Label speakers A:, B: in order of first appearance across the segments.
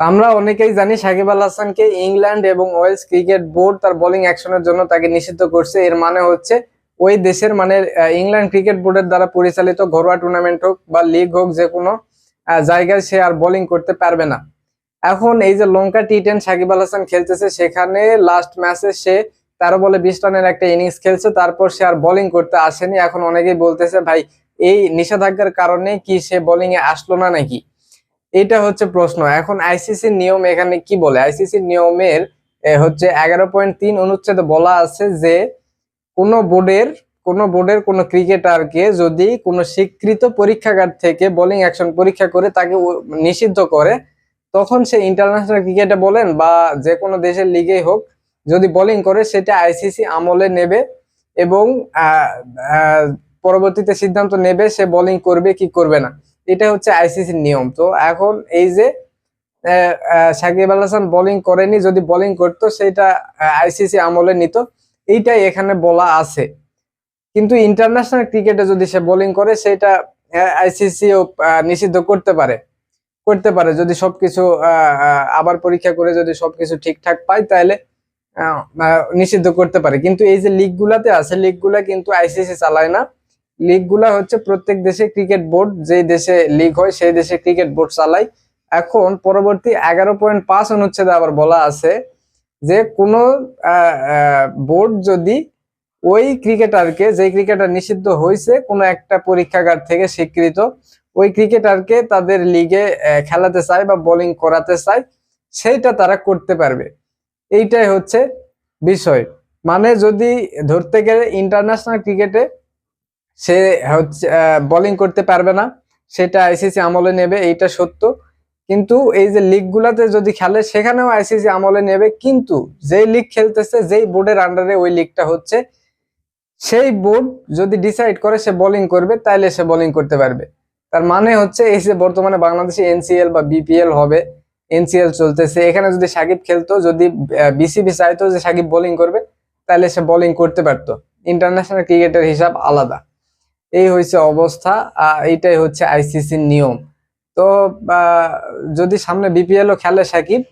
A: আমরা অনেকেই জানি সাকিব আল হাসানকে ইংল্যান্ড এবং ওয়েলস ক্রিকেট বোর্ড তার বোলিং অ্যাকশনের জন্য তাকে নিষিদ্ধ করছে। এর মানে হচ্ছে ওই দেশের মানে ইংল্যান্ড ক্রিকেট বোর্ডের দ্বারা পরিচালিত ঘরোয়া টুর্নামেন্ট হোক বা লিগ হোক যে কোনো জায়গায় সে আর বোলিং করতে পারবে না। এখন এই যে লঙ্কা টি টেন সাকিব আল হাসান খেলতেছে, সেখানে লাস্ট ম্যাচে সে তেরো বলে বিশ রানের একটা ইনিংস খেলছে, তারপর সে আর বোলিং করতে আসেনি। এখন অনেকেই বলতেছে, ভাই, এই নিষেধাজ্ঞার কারণে কি সে বোলিং এ আসলো না নাকি? এটা হচ্ছে প্রশ্ন। এখন আইসিসির নিয়ম এখানে কি বলে? আইসিসির নিয়মের হচ্ছে এগারো পয়েন্ট তিন অনুচ্ছেদে বলা আছে যে, কোন বোর্ডের কোন বোর্ডের কোন ক্রিকেটারকে যদি কোনো স্বীকৃত পরীক্ষাগার থেকে বোলিং অ্যাকশন পরীক্ষা করে তাকে নিষিদ্ধ করে, তখন সে ইন্টারন্যাশনাল ক্রিকেটে বলেন বা যে কোনো দেশের লিগেই হোক, যদি বোলিং করে সেটা আইসিসি আমলে নেবে এবং পরবর্তীতে সিদ্ধান্ত নেবে সে বোলিং করবে কি করবে না। এটা হচ্ছে আইসিসির নিয়ম। তো এখন এই যে সাকিব আল হাসান বোলিং করেনি, যদি বোলিং করতো, সেটা আইসিসি আমলে নিত। এইটাই এখানে বলা আছে। কিন্তু ইন্টারন্যাশনাল ক্রিকেটে যদি সে বোলিং করে, সেটা আইসিসিও নিষিদ্ধ করতে পারে। করতে পারে। যদি সবকিছু আবার পরীক্ষা করে যদি সবকিছু ঠিকঠাক পায়, তাহলে নিষিদ্ধ করতে পারে। কিন্তু এই যে লিগ গুলাতে আছে লিগগুলা কিন্তু আইসিসি চালায় না। লিগগুলা হচ্ছে প্রত্যেক দেশে ক্রিকেট বোর্ড, যেই দেশে লিগ হয় সেই দেশে ক্রিকেট বোর্ড চালায়। এখন পরবর্তী এগারো পয়েন্ট পাঁচ অনুচ্ছেদে আবার বলা আছে যে কোনো বোর্ড যদি ওই ক্রিকেটারকে যে ক্রিকেটার নিষিদ্ধ হয়েছে কোনো একটা পরীক্ষাগার থেকে স্বীকৃত, ওই ক্রিকেটারকে তাদের লিগে খেলাতে চায় বা বোলিং করাতে চায়, সেইটা তারা করতে পারবে। এইটাই হচ্ছে বিষয়। মানে যদি ধরতে গেলে ইন্টারন্যাশনাল ক্রিকেটে সে হচ্ছে বোলিং করতে পারবে না। সেটা আইসিসি আমলে নেবে, এইটা সত্য। কিন্তু এই যে লিগ গুলাতে যদি খেলে, সেখানেও আইসিসি আমলে নেবে। কিন্তু যেই লিগ খেলতেছে, যেই বোর্ডের আন্ডারে ওই লিগটা হচ্ছে, সেই বোর্ড যদি ডিসাইড করে সে বোলিং করবে, তাইলে সে বোলিং করতে পারবে। তার মানে হচ্ছে, এই যে বর্তমানে বাংলাদেশে এনসিএল বা বিপিএল হবে এনসিএল চলতেছে। এখানে যদি সাকিব খেলতো, যদি বিসিবি চাইতো যে সাকিব বোলিং করবে তাহলে সে বোলিং করতে পারতো। ইন্টারন্যাশনাল ক্রিকেটের হিসাব আলাদা। এই হয়েছে অবস্থা এইটাই হচ্ছে আইসিসির নিয়ম। তো যদি সামনে বিপিএল ও খেলে সাকিব,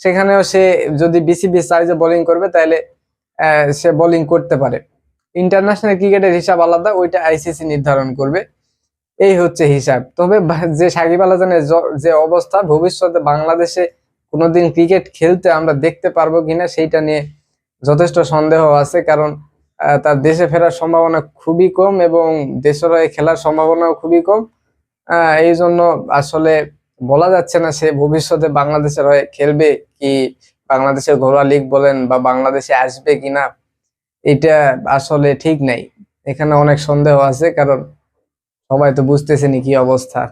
A: সেখানেও সে যদি বিসিবি যে বোলিং করবে তাহলে সে বোলিং করতে পারে। ইন্টারন্যাশনাল ক্রিকেটের হিসাব আলাদা, ওইটা আইসিসি নির্ধারণ করবে। এই হচ্ছে হিসাব। তবে যে সাকিব আল হাসানের যে অবস্থা, ভবিষ্যতে বাংলাদেশে কোনোদিন ক্রিকেট খেলতে আমরা দেখতে পারব কিনা, সেইটা নিয়ে যথেষ্ট সন্দেহ আছে। কারণ তার দেশে ফেরার সম্ভাবনা খুবই কম এবং দেশের হয়ে খেলার সম্ভাবনাও খুবই কম। এই জন্য আসলে বলা যাচ্ছে না সে ভবিষ্যতে বাংলাদেশের হয়ে খেলবে কি বাংলাদেশের ঘরোয়া লিগ বলেন বা বাংলাদেশে আসবে কিনা এটা আসলে ঠিক নাই। এখানে অনেক সন্দেহ আছে, কারণ সবাই তো বুঝতেছেনি কি অবস্থা।